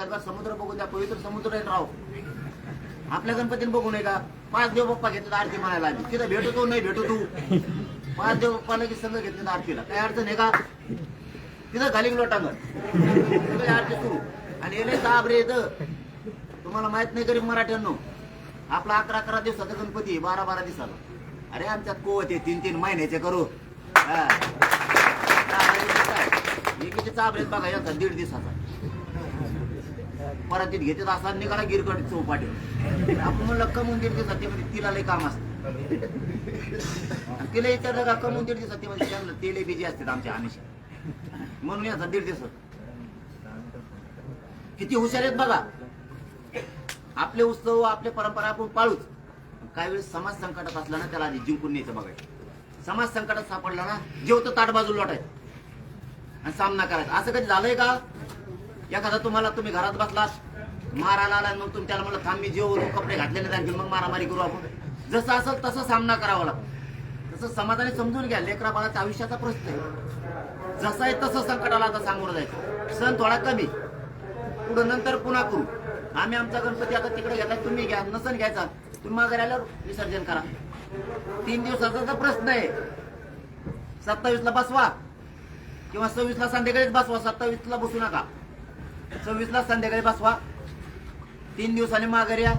करता समुद्र बघून द्या पवित्र समुद्र आहे राव आपल्या गणपतीने बघू नये का? पाच देव बाप्पा घेतात आरती म्हणायला आली. तिथं तू नाही भेटतो पाच देव बाप्पाला की संघ घेतले आरतीला. काय अडचण आहे का? तिथं घालिंग लोटांगर तिथं आरती सुरू. आणि येले साबरे येतं तुम्हाला माहीत नाही गरीब मराठ्यांनो. आपला अकरा अकरा दिवसाचा गणपती बारा बारा दिवसाला अरे आमच्यात कोवत तीन तीन महिन्याचे करू. एकीचे चाबरेत बघा याचा दीड दिवसाचा. परत घेतात असा निघाला गिरकट चौपाटी. आपण म्हणलं कमवून दीड दिवसात ते तिला लय काम असतं. तिला विचारलं का कमवून दीड दिवसात ते म्हणजे त्यांना तेले बिजी असतात आमच्या हमेशा म्हणून याचा दीड दिवसात किती हुशार आहेत बघा. आपले उत्सव आपले परंपरा आपण पाळूच. काही वेळेस समाज संकटात असला ना त्याला आधी जिंकून न्यायचं बघायचं. समाज संकटात सापडला ना जेवतं ताट बाजूला लोटायचं. आणि सामना करायचा. असं कधी झालंय का? एखादा तुम्हाला तुम्ही घरात बसलास मारायला आला मग तुम्ही त्याला म्हणलं थांब मी जेवलो कपडे घातलेले नाही मग मारामारी करू आपण. जसं असेल तसं सामना करावा लागतो. तसं समाजाने समजून घ्या लेकरा बाळाचा आयुष्याचा प्रश्न आहे. जसं आहे तसं संकटाला आता सामोरं जायचं. सण थोडा कमी. पुढं नंतर पुन्हा करू. आम्ही आमचा गणपती आता तिकडे घेतला तुम्ही घ्या. नसन घ्यायचा तुम्ही माघारी आल्यावर विसर्जन करा. तीन दिवसाचा तर प्रश्न आहे. सत्तावीसला बसवा. किंवा सव्वीसला संध्याकाळीच बसवा. सत्तावीसला बसू नका. सव्वीसला संध्याकाळी बसवा. तीन दिवसांनी माघारी या.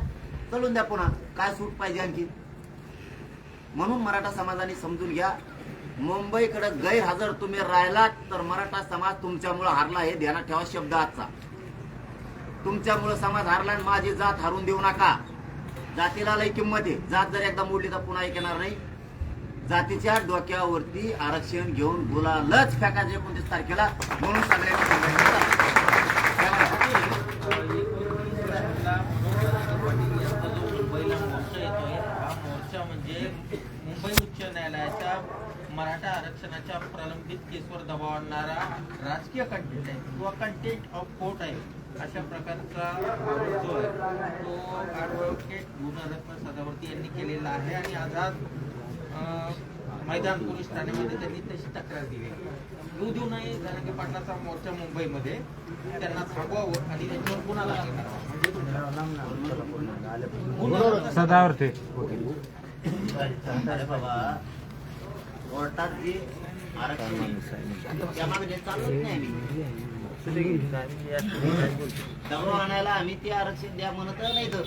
चलून द्या पुन्हा. काय सूट पाहिजे आणखी? म्हणून मराठा समाजाने समजून घ्या मुंबईकडे गैरहजर तुम्ही राहिलात तर मराठा समाज तुमच्यामुळे हारला हे ध्यानात ठेवा शब्द आजचा. तुमच्यामुळे समाज हारला आणि माझी जात हारून देऊ नका. जातीला लय किंमत आहे. जात जर एकदा मोडली तर पुन्हा एक येणार नाही. जातीच्या डोक्यावरती आरक्षण घेऊन गुलालच फेकायचे एकोणतीस तारखेला. म्हणून सगळ्यांनी सांगायचं. पहिला मोर्चा येतोय हा मोर्चा म्हणजे मुंबई उच्च न्यायालयाच्या मराठा आरक्षणाच्या प्रलंबित केसवर दबाव आणणारा राजकीय कंटेंट आहे किंवा कंटेंट ऑफ कोर्ट आहे अशा प्रकारचा आरोप जो आहे तो ॲडव्होकेट गुणरत्न सदावर्ती यांनी केलेला आहे आणि आझाद मैदान पोलीस ठाण्यामध्ये त्यांनी तशी तक्रार दिली येऊ देऊ नये पाटलाचा मोर्चा मुंबईमध्ये त्यांना थांबवावं आणि त्यांच्यावर गुन्हा करावा. म्हणजे सदावर्ते. बाबा कोर्टात जे आरक्षण त्यामागे चालत नाही आम्ही. दबाव आणायला आम्ही ते आरक्षण द्या म्हणत नाही तर.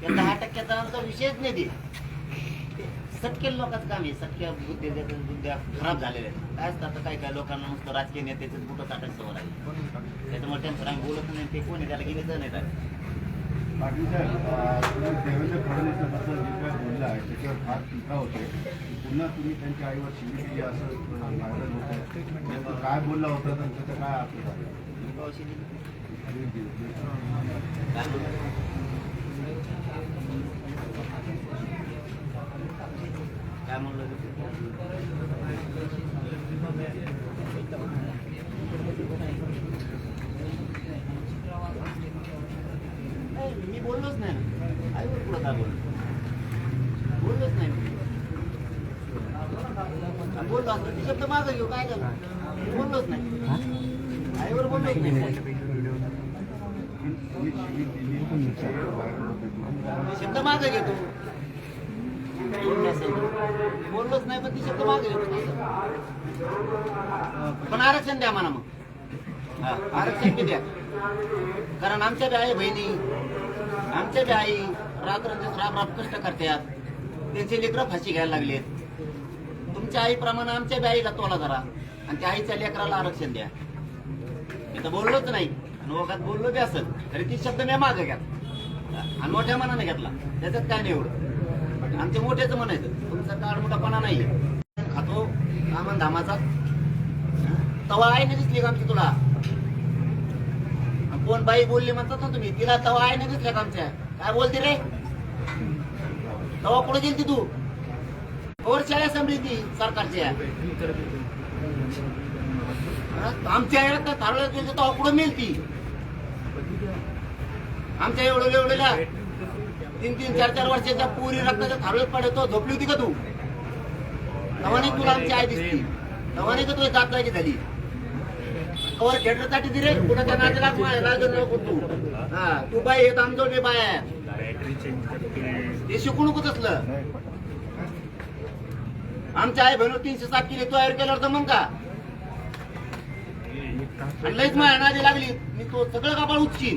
त्या दहा टक्क्याचा आमचा विषयच नाही ते. ते लोकांचं काम आहे. सटक्या बुद्ध्या बुद्ध्या खराब झालेल्या आहेत. काय असतात आता काही लोकांना नुसतं राजकीय नेत्याचं बुटं ताटायचं सवय आहे त्याच्यामुळे त्यांचं आम्ही बोलत नाही. ते कोण त्याला गेले तर नाही काय देवेंद्र फडणवीस बोलला आहे त्याच्यावर फार टीका होते. पुन्हा तुम्ही त्यांच्या आईवर शिवी केली असं व्हायरल होत आहे काय बोलला होता त्यांचं तर काय अर्थ काय म्हणलं मी बोललोच नाही आईवर पुढं काय बोललो बोललोच नाही मी. आणि बोललो असलं ते शब्द मागं घेऊ काय झालं बोललोच नाही. आईवर बोललोच नाही. शब्द मागे घेतो. बोललोच नाही पण ती शब्द मागे घेतो. पण आरक्षण द्या म्हणा मग. हा, आरक्षण बी द्या. कारण आमच्या बी आई बहिणी आमच्या बी आई रात्र राब राब कष्ट करतात. त्यांचे लेकरं फाशी घ्यायला लागलेत. तुमच्या आईप्रमाणे आमच्या बी आईला तोला धरा. आणि त्या आईच्या लेकराला आरक्षण द्या. मी तर बोललोच नाही. आणि वखात बोललो बी असेल तरी ती शब्द मी मागे घ्या आणि मोठ्या मनाने घेतला. त्याच्यात काय नाही एवढं. आमचे मोठेच म्हणायचं तुमचा काळ मोठापणा नाही खातो आमन धामाचा. तवा आहे ना दिसली का आमची तुला? कोण बाई बोलली म्हणतात ना तुम्ही तिला तवा आहे ना दिसल्या का आमच्या? काय बोलते रे? तवा कुठे गेलती तू. कवर शाळा संभली ती सरकारच्या हा? आमच्या याला तर थारोळ्यात गेली तेव्हा कुठं मिळती आमच्या एवढं एवढ्याला तीन तीन चार चार वर्षाच्या पुरी रक्ताच्या थारोळ्यात पडतो. झोपली होती का तू? तवाने तुला आमची आई दिसली. तवाने का तुला जात जागी झाली. वर खेळण्यासाठी दिले. कुणाच्या नात्याला लागून नको तू. हा तू बाई येत आमचं बाय आहे. ते शिकू नको तसलं. आमच्या आई बहिणीवर तीनशे सात किलो तयार केल्यावर तर मग का? आणि लईच माझ्या नादी लागली. मी तो सगळं कापाळ उचची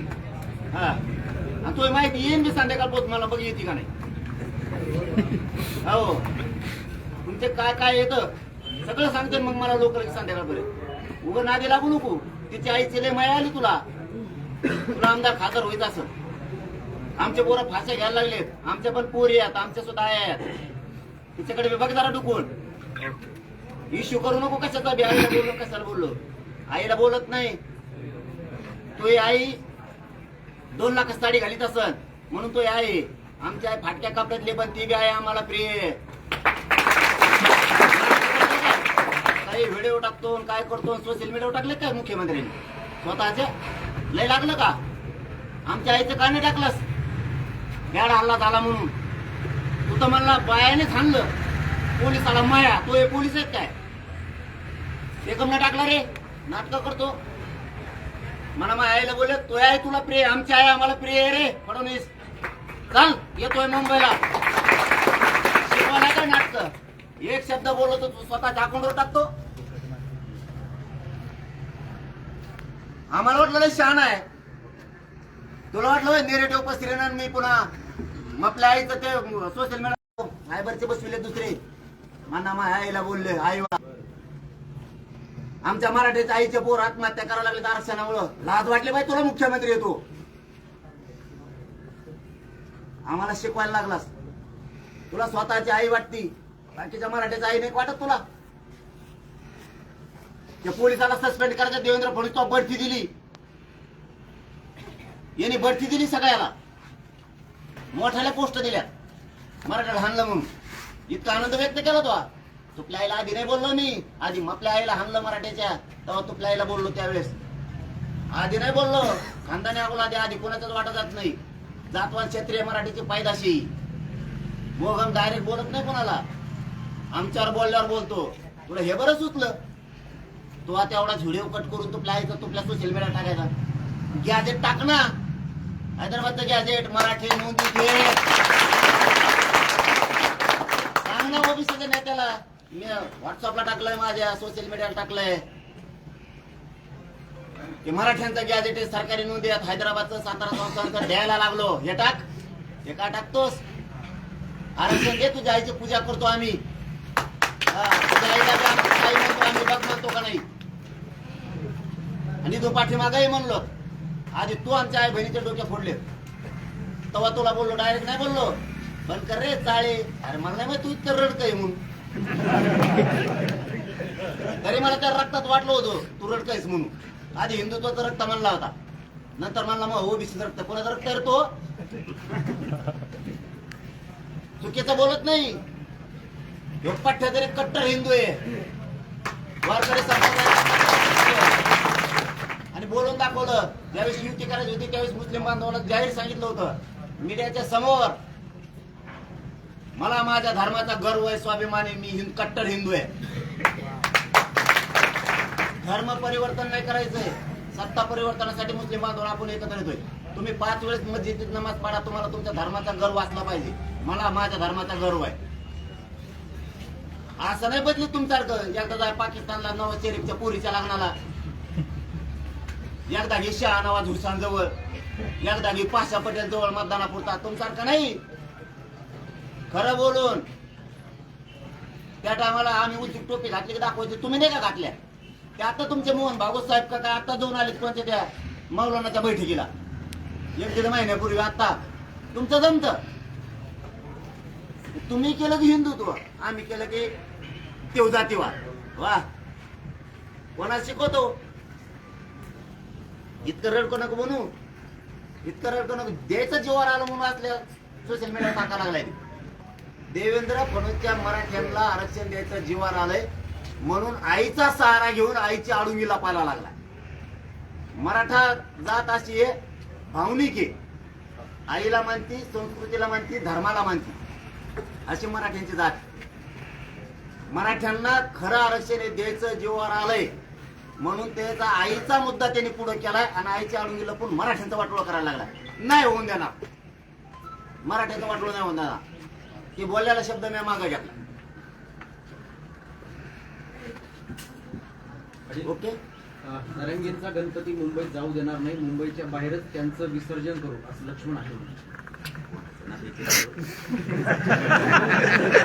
हा. आणि तो माहिती येईन मी संध्याकाळ पोहोच मला बघ येते का नाही. हो. तुमचे काय काय येतं सगळं सांगते मग मला लोक संध्याकाळपर्यंत. उभं नादी लागू नको. तिची आईची लय माया आली तुला. तुला आमदार खासदार होईत असं. आमचे पोरं फासे घ्यायला लागलेत. आमच्या पण पोरी आहेत. आमच्या सुद्धा आया आहेत तिच्याकडे विभाग बघ जरा डुकून. इश्यू करू नको कशाचा बी आईला बोललो कशाला बोललो? आईला बोलत नाही. तो आई दोन लाख साडी घालीत असन. म्हणून तो आई आमच्या आई फाटक्या कपड्यातली पण ती बी आहे आम्हाला प्रिय. काही व्हिडिओ टाकतो आणि काय करतो सोशल मीडियावर टाकले काय मुख्यमंत्र्यांनी? स्वतःचे? लय लागलं का? आमच्या आईचं का नाही टाकलंस. बॅड हल्ला झाला म्हणून. तर मला बायाने हाणलं पोलिसाला माया तो हे पोलीस आहेत काय? एकम टाकला रे नाटक करतो. मला माझ्या आईला बोलले तो आहे तुला प्रिय आमची आई आम्हाला प्रिय आहे रे फडणवीस. चाल येतोय मुंबईला. शिकवायला काय नाटक? एक शब्द बोलतो तू स्वतः झाकून टाकतो आम्हाला वाटलं लय शहाणा आहे. तुला वाटलं निरेटिव्ह उपस्थित मी पुन्हा? मग आपल्या आईचं ते सोशल मीडिया फायबरचे बसविले दुसरे. म्हणा माझ्या आईला बोलले आई वा. आमच्या मराठीच्या आईचे पोर आत्महत्या करायला लागले आरक्षणामुळं लाज वाटले बाई तुला मुख्यमंत्री येतो आम्हाला शिकवायला लागलास. तुला स्वतःची आई वाटती. बाकीच्या मराठीचा आई नाही वाटत तुला. त्या पोलिसाला सस्पेंड करायचं देवेंद्र फडणवीस बढती दिली. यांनी बढती दिली सगळ्याला. मोठ्याला पोस्ट दिल्या. मराठा हाणलं म्हणून. इतका आनंद व्यक्त केला तो. तुपल्या आईला आधी नाही बोललो मी. आधी मपल्या आईला हाणलं मराठ्याच्या. तेव्हा तुपल्या आईला बोललो त्यावेळेस. आधी नाही बोललो. खानदानी अगोला आधी आधी कोणाचाच वाटत जात नाही. जातवान क्षेत्रीय मराठीची पायदाशी. मोगम डायरेक्ट बोलत नाही कोणाला. आमच्यावर बोलल्यावर बोलतो. तुला हे बरं सुचलं? तू आता झुडेव व्हिडिओ कट करून तुपल्या आईचा तुपल्या सोशल मीडिया टाकायचा. गॅजेट टाक ना. हैदराबादचं गॅजेट मराठी नोंदी घे सांग ना ओबीसीच्या नेत्याला मी व्हॉट्सअपला टाकलंय माझ्या सोशल मीडियाला टाकलंय. की मराठ्यांचं गॅजेट सरकारी नोंदी आहेत हैदराबादचं सातारा संस्थांचं द्यायला लागलो. हे टाक. हे का टाकतोस? आरक्षण दे तुझ्या आईची पूजा करतो आम्ही. तुझ्या आईला बी आम्ही बघ म्हणतो का नाही? आणि तू पाठीमागाही म्हणलो. आधी तू आमच्या आई बहिणीचे डोके फोडले. तेव्हा तुला बोललो डायरेक्ट नाही बोललो. पण कर रे चाळे. अरे मला नाही तू इतकं रडतय म्हणून. तरी मला त्या रक्तात वाटलं होतं तू रडतयस म्हणून. आधी हिंदुत्वाचा रक्त म्हणला होता. नंतर म्हणला मग ओबीसी रक्त. कोणाचा रक्त आहे रे तो? चुकीचं बोलत नाही. ह्यो तरी कट्टर हिंदू आहे. वारकरी संप्रदाय बोलून दाखवलं. ज्यावेळेस युती करायची होती त्यावेळेस मुस्लिम बांधवांना जाहीर सांगितलं होतं. मीडियाच्या समोर मला माझ्या धर्माचा गर्व आहे स्वाभिमान आहे मी हिंद कट्टर हिंदू आहे. धर्म परिवर्तन नाही करायचंय. सत्ता परिवर्तनासाठी मुस्लिम बांधवांना आपण एकत्र येतोय. तुम्ही पाच वेळेस मस्जिदीत नमाज पाडा तुम्हाला तुमच्या धर्माचा गर्व असला पाहिजे. मला माझ्या धर्माचा गर्व आहे. असं नाही बदलत तुमच्यासारखं. एकदा जाय पाकिस्तानला नवाज शरीफच्या पोरीच्या लग्नाला. एक घे शहा नवाज एक जवळ पाशा पटेल जवळ मतदानापुरता. तुमसारखा नाही. खरं बोलून. त्या टायमाला आम्ही उलटी टोपी घातली की दाखवायची. तुम्ही नाही का घातल्या? ते आता तुमचे मोहन भागवत साहेब का काय? आता जाऊन आले कोणते त्या मौलानाच्या बैठकीला? एक दीड महिन्यापूर्वी आता. तुमचं जमत? तुम्ही केलं की हिंदुत्व. आम्ही केलं की तेव जातीवाद वा. कोणा शिकवतो? इतकं रडको नको म्हणू? इतकं रडको नको द्यायचं जीवावर आलं म्हणून असल्या सोशल मीडिया टाका लागलाय देवेंद्र फडणवीसच्या मराठ्यांना आरक्षण द्यायचं जीवावर आलंय. म्हणून आईचा सहारा घेऊन आईची आडुंगी लपायला लागला मराठा जात अशी आहे भावनिक आहे. आईला मानती संस्कृतीला मानती धर्माला मानती. अशी मराठ्यांची जात मराठ्यांना खरं आरक्षण द्यायचं जीवावर आलंय. म्हणून त्याचा आईचा मुद्दा त्यांनी पुढे केलाय आणि आईच्या आडून गेलं पण मराठ्यांचा वाटोळा करायला लागला नाही होऊन देणार. मराठ्याचा वाटोळा नाही होऊन देणार. की बोललेला शब्द मी मागे घेतला. ओके? रंगींचा गणपती मुंबईत जाऊ देणार नाही. मुंबईच्या बाहेरच त्यांचं विसर्जन करू असं लक्ष्मण आहे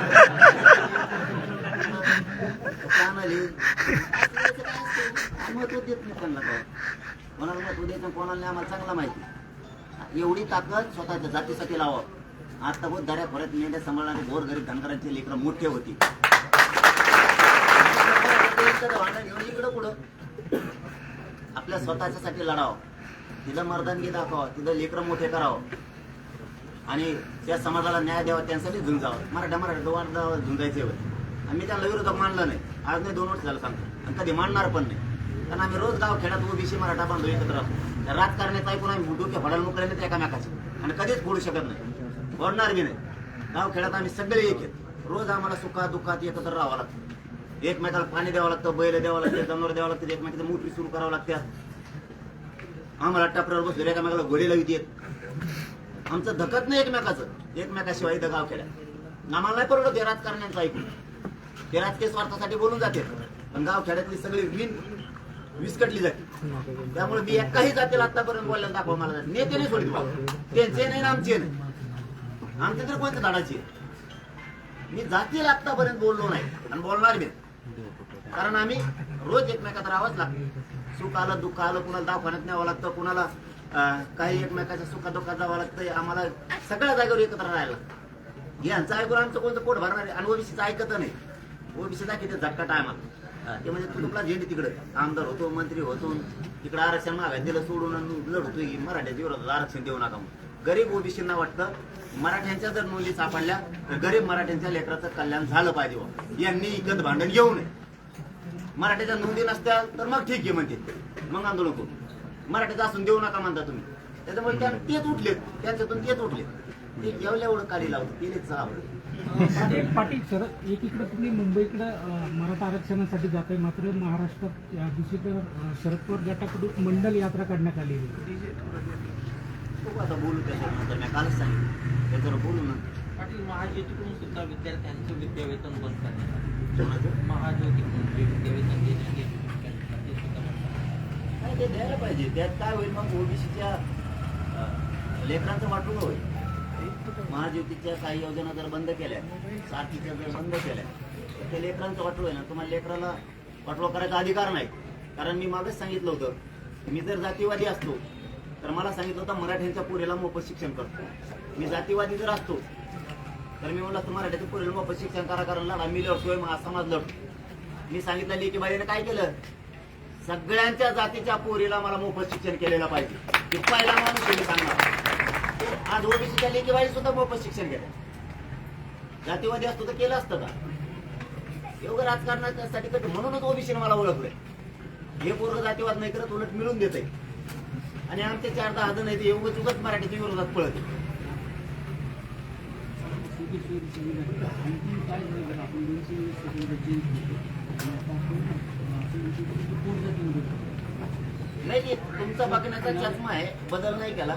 देत नाही त्यांना काय. कोणाला महत्त्व द्यायचं कोणाला नाही आम्हाला चांगला माहिती. एवढी ताकद स्वतःच्या जातीसाठी लावावं. आता बहुत दऱ्या खोऱ्यात मेंढ्या सांभाळणारे गोर गरीब धनगरांचे लेकरं मोठे होती. इकडं पुढं. आपल्या स्वतःच्यासाठी लढावं. तिथं मर्दानगी दाखवा तिथं लेकरं मोठे करावं. आणि त्या समाजाला न्याय द्यावा त्यांसाठी झुंजावं. मराठा मराठा दोन झुंजायचे होते आणि मी त्याला विरोधात मानलं नाही. आज नाही दोन वर्ष झालं सांगतो. आणि कधी मानणार पण नाही. कारण आम्ही रोज गाव खेड्यात ओबीसी मराठा बांधव एकत्र असतो त्या राजकारणात ऐकून आम्ही डोक्या फडायला मोकळे नाही एकामेकाचे. आणि कधीच फोडू शकत नाही. फोडणार बी नाही. गाव खेड्यात आम्ही सगळे एक आहेत. रोज आम्हाला सुखात दुःखात एकत्र राहावं लागतं. एकमेकाला पाणी द्यावं लागतं बैल द्यावं लागतं जनावर द्यावं लागतं एकमेकाच्या मोटरी सुरू करावं लागतात आम्हाला टपऱ्यावर बसून एकामेकाला घोडे लावित येत आमचं धकत नाही एकमेकाचं. एकमेकाशिवाय इथं गाव खेड्यात आम्हाला नाही परवडत हे राजकारण्यांचं ऐकून. ते राजकीय स्वार्थासाठी बोलून जाते. पण गाव खेड्यातली सगळी विन विस्कटली जाते. त्यामुळे मी एकाही जातीला आतापर्यंत बोलायला दाखवा मला नेते नाही सोडली बाबा त्यांचे नाही आमचे नाही. आमचे तर कोणत्या झाडाचे? मी जातीला आतापर्यंत बोललो नाही आणि बोलणार मी कारण आम्ही रोज एकमेकात राहावंच लागतो. सुख आलं दुःख आलं कुणाला दवाखान्यात न्यावं लागतं कुणाला काही एकमेकाच्या सुखात दुःखात जावं लागतं आम्हाला सगळ्या जागेवर एकत्र राहायला लागतं. यांचं ऐकून आमचं कोणतं पोट भरणार आहे? आणि ओबीसीचं ऐकत नाही. ओबीसी दाखवते झटका टायमाला ते म्हणजे तू तुला झेंडी तिकडे. आमदार होतो मंत्री होतो तिकडे आरक्षण मागायला दिलं सोडून लढतोय की मराठ्याच्या विरोधात आरक्षण देऊ नका गरीब ओबीसींना वाटतं मराठ्यांच्या जर नोंदी सापडल्या तर गरीब मराठ्यांच्या लेकराचं कल्याण झालं पाहिजे यांनी इकत भांडण घेऊ नये. मराठ्याच्या नोंदी नसत्या तर मग ठीक आहे म्हणते. मग आंदोलन करू. मराठ्याचं असून देऊ नका म्हणता तुम्ही. त्याच्यामुळे त्या तेच उठलेत. त्यांच्यातून तेच उठलेत. ते एवढ्या एवढं काढी लावतो तेच सहा पाटील पाटील सर एकीकडे तुम्ही मुंबईकडे मराठा आरक्षणासाठी जाताय मात्र महाराष्ट्रात या दुसरीकडे शरद पवार गटाकडून मंडल यात्रा काढण्यात आली आहे. आता बोलू त्याच्यानंतर मी कालच सांगितलं त्याच्यावर बोलू ना. पाटील महाज्योतीकडून सुद्धा विद्यार्थ्यांचं विद्यावेतन बंद करण्यात आलं. महाज्योतीकडून विद्यावेतन ते द्यायला पाहिजे. त्यात काय होईल मग ओबीसीच्या लेकरांचं वाटून होईल. महाज्योतीच्या काही योजना जर बंद केल्या साथीच्या जर बंद केल्या तर ते लेकरांचं वाटलो आहे ना. तुम्हाला लेकराला वाटवा करायचा अधिकार नाही. कारण मी मागच सांगितलं होतं मी जर जातीवादी असतो तर मला सांगितलं होतं मराठ्यांच्या पुरेला मोफत शिक्षण करतो मी जातीवादी जर असतो तर मी म्हणलं असतं मराठ्याच्या पुरेला मोफत शिक्षण करा कारण लढा मी लढतोय समाज लढतो मी सांगितलं लेकी बाईने काय केलं? सगळ्यांच्या जातीच्या पोरीला मला मोफत शिक्षण केलेलं पाहिजे. ते पहिला माणूस आहे मी सांगणार आज ओबीसीच्या लेकीबाई सुद्धा मोफत शिक्षण घेतात जातीवादी असतो तर केलं असतं का एवढं राजकारणासाठी कधी म्हणूनच ओबीसीने मला ओळखलंय हे पोरग जातीवाद नाही करत उलट मिळून देत आणि आमचे चार दहा जण आहेत एवढं चुकत मराठीच्या विरोधात पळत आपण नाही तुमचा बघण्याचा चष्मा आहे. बदल नाही केला.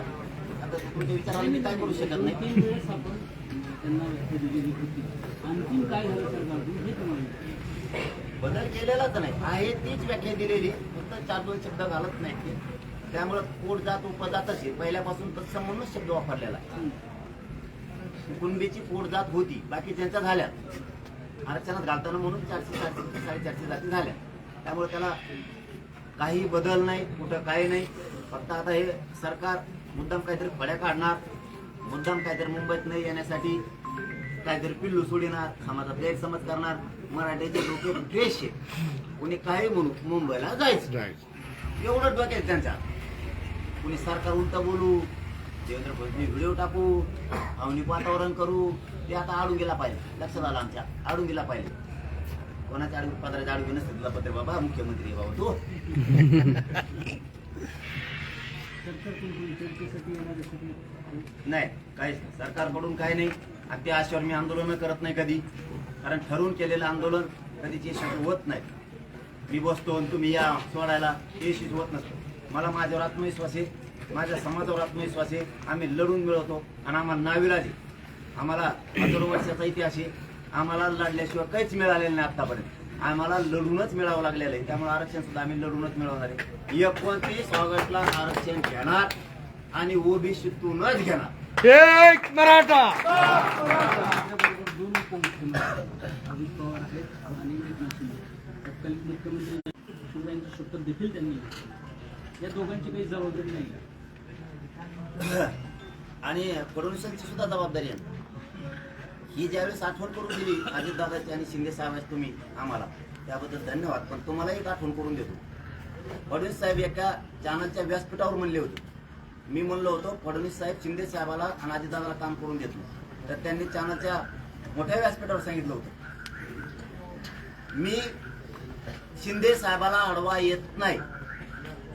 आता तुमच्या विचाराला मी काय करू शकत नाही. तीन वेळेस आपण अं, त्यांना व्याख्या दिलेली होती आणखीन काय झालं हे तुम्हाला विचारायचं. बदल केलेलाच नाही. आहे तीच व्याख्या दिलेली. फक्त चार दोन शब्द घालत नाही. ते त्यामुळे पोट जात उपजातच आहे पहिल्यापासून तत्सम म्हणूनच शब्द वापरलेला कुणबीची पोट जात होती. बाकी त्यांच्या झाल्या आरक्षणात घालताना म्हणून चारशे चारशे साडेचारशे जाती झाल्या. त्यामुळे त्याला काही बदल नाही कुठं काही नाही. फक्त आता हे सरकार मुद्दाम काहीतरी फड्या काढणार मुद्दाम काहीतरी मुंबईत नाही येण्यासाठी काहीतरी पिल्लू सोडिणार समाजात गैरसमज करणार. मराठीचे डोके द्वेष आहे कुणी काही म्हणू मुंबईला जायचं. एवढं डोक्यात त्यांच्या कुणी सरकार उलट बोलू देवेंद्र फडणवीस व्हिडिओ टाकू भावनिक वातावरण करू ते आता आडून गेला पाहिजे. लक्षात आलं आमच्या आडून गेला पाहिजे. कोणाच्या आडवी पदराच्या आडवी नसते तुला पत्र बाबा मुख्यमंत्री आहे बाबा तू. काही नाही काहीच सरकारकडून काही नाही. आणि त्या आशेवर मी आंदोलन करत नाही कधी. कारण ठरवून केलेलं आंदोलन कधीच यशस्वी होत नाही. मी बसतो आणि तुम्ही या सोडायला यशस्वी शिजवत नसतो. मला माझ्यावर आत्मविश्वास आहे. माझ्या समाजावर आत्मविश्वास आहे. आम्ही लढून मिळवतो आणि आम्हाला नाविलाज आहे. आम्हाला हजारो वर्षाचा इतिहास आहे. आम्हाला लढल्याशिवाय काहीच मिळालेलं नाही आतापर्यंत आम्हाला लढूनच मिळावं लागलेलं आहे त्यामुळे आरक्षण सुद्धा आम्ही लढूनच मिळवणार आहे एकोणतीस ऑगस्टला आरक्षण घेणार आणि ओबीसीतूनच घेणार एक मराठा दोन अजित पवार आहेत आणि एकनाथ शिंदे तत्कालीन मुख्यमंत्री शिवरायांची शपथ देखील त्यांनी. या दोघांची काही जबाबदारी नाही? आणि फडणवीसांची सुद्धा जबाबदारी आहे ही ज्यावेळेस आठवण करून दिली अजितदादाची आणि शिंदे साहेबांची तुम्ही आम्हाला त्याबद्दल धन्यवाद. पण तुम्हाला एक आठवण करून देतो. फडणवीस साहेब एका चॅनलच्या व्यासपीठावर म्हणले होते. मी म्हणलो होतो फडणवीस साहेब शिंदे साहेबाला आणि अजितदादाला काम करून देत नाही. तर त्यांनी चॅनलच्या मोठ्या व्यासपीठावर सांगितलं होतं. मी शिंदे साहेबाला अडवा येत नाही.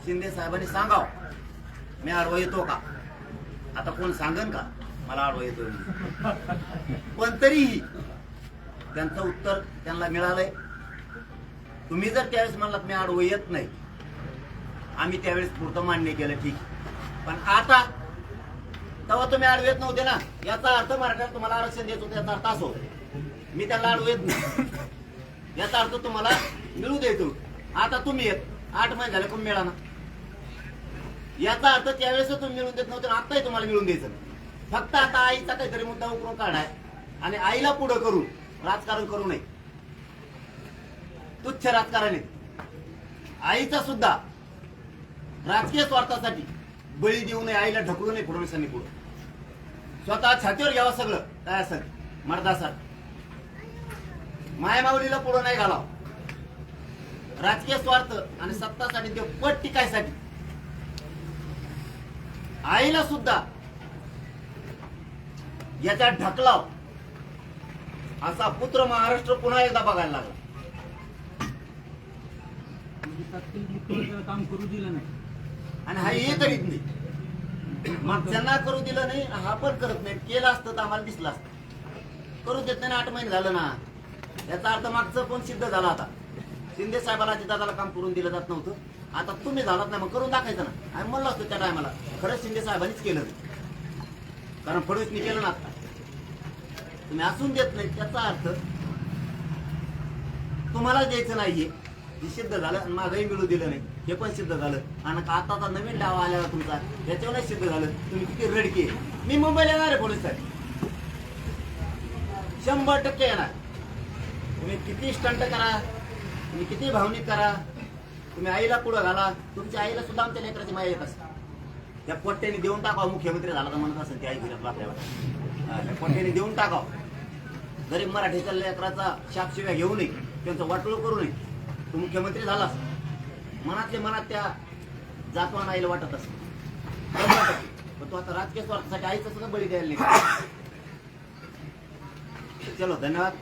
शिंदे साहेबांनी सांगाव मी अडवा येतो का? आता कोण सांगन का? मला आडवा येतो. पण तरीही त्यांचं उत्तर त्यांना मिळालंय. तुम्ही जर त्यावेळेस म्हणलात मी आडवं येत नाही आम्ही त्यावेळेस पुरतं मान्य केलं ठीक. पण आता तेव्हा तुम्ही आडवे येत नव्हते ना. याचा अर्थ मराठ्याला तुम्हाला आरक्षण देत होते याचा अर्थ असो मी त्याला आडवं येत नाही. याचा अर्थ तुम्हाला मिळू द्यायचो आता तुम्ही येत आठ महिने झाले पण मिळा ना याचा अर्थ त्यावेळेस तुम्ही मिळून देत नव्हते आणि आताही तुम्हाला मिळून द्यायचं नाही. फक्त आता आईचा काहीतरी मुद्दा उकरून काढाय. आणि आईला पुढं करून राजकारण करू नये. तुच्छ राजकारण आहे. आईचा सुद्धा राजकीय स्वार्थासाठी बळी देऊ नये आईला ढकलू नये फडणवीसांनी पुढे. स्वतः छातीवर घ्यावं सगळं. काय असेल? मर्दासाठी मायमावलीला पुढं नाही घालाव. राजकीय स्वार्थ आणि सत्तासाठी ते पट टिकायसाठी. आईला सुद्धा याच्यात ढकलाव. असा पुत्र महाराष्ट्र पुन्हा एकदा बघायला लागला. म्हणजे काम करू दिलं नाही. आणि हा हे करीत नाही. मागच्यांना करू दिलं नाही हा पण करत नाही. केलं असतं तर आम्हाला दिसलं असतं. करू देत नाही आठ महिने झालं ना. याचा अर्थ मागचं पण सिद्ध झालं आता. शिंदे साहेबाला दादाला काम करून दिलं जात नव्हतं. आता तुम्ही झालात नाही मग करून दाखायचं ना. आम्ही म्हणलो असतो त्या टायमाला खरंच शिंदे साहेबांनीच केलं कारण फडणवीसनी केलं ना आता. तुम्ही असून देत नाही त्याचा अर्थ तुम्हाला द्यायचं नाहीये. हे सिद्ध झालं आणि मागही मिळू दिलं नाही. हे पण सिद्ध झालं. आणि आताचा नवीन डाव आलेला तुमचा याच्यावर सिद्ध झालं. तुम्ही किती रडके. मी मुंबईला येणार आहे पोलीस साहेब. शंभर टक्के येणार. तुम्ही किती स्टंट करा तुम्ही किती भावनिक करा तुम्ही आईला पुढं घाला. तुमच्या आईला सुद्धा आमच्या लेकराची माया येत असते. त्या पोट्ट्याने देऊन टाकावं. मुख्यमंत्री झाला तर म्हणत असेल त्या आई घरात आपल्याला त्या पोट्ट्याने देऊन टाकावं. गरीब मराठीच्या लेकराचा शापशिव्या घेऊ नये त्यांचं वाटोळ करू नये. तो मुख्यमंत्री झालास मनातले मनात त्या जातवान आईला वाटत असेल शंभर पण तो आता राजकीय स्वार्थासाठी आईचा सुद्धा बळी द्यायला नाही. चलो धन्यवाद.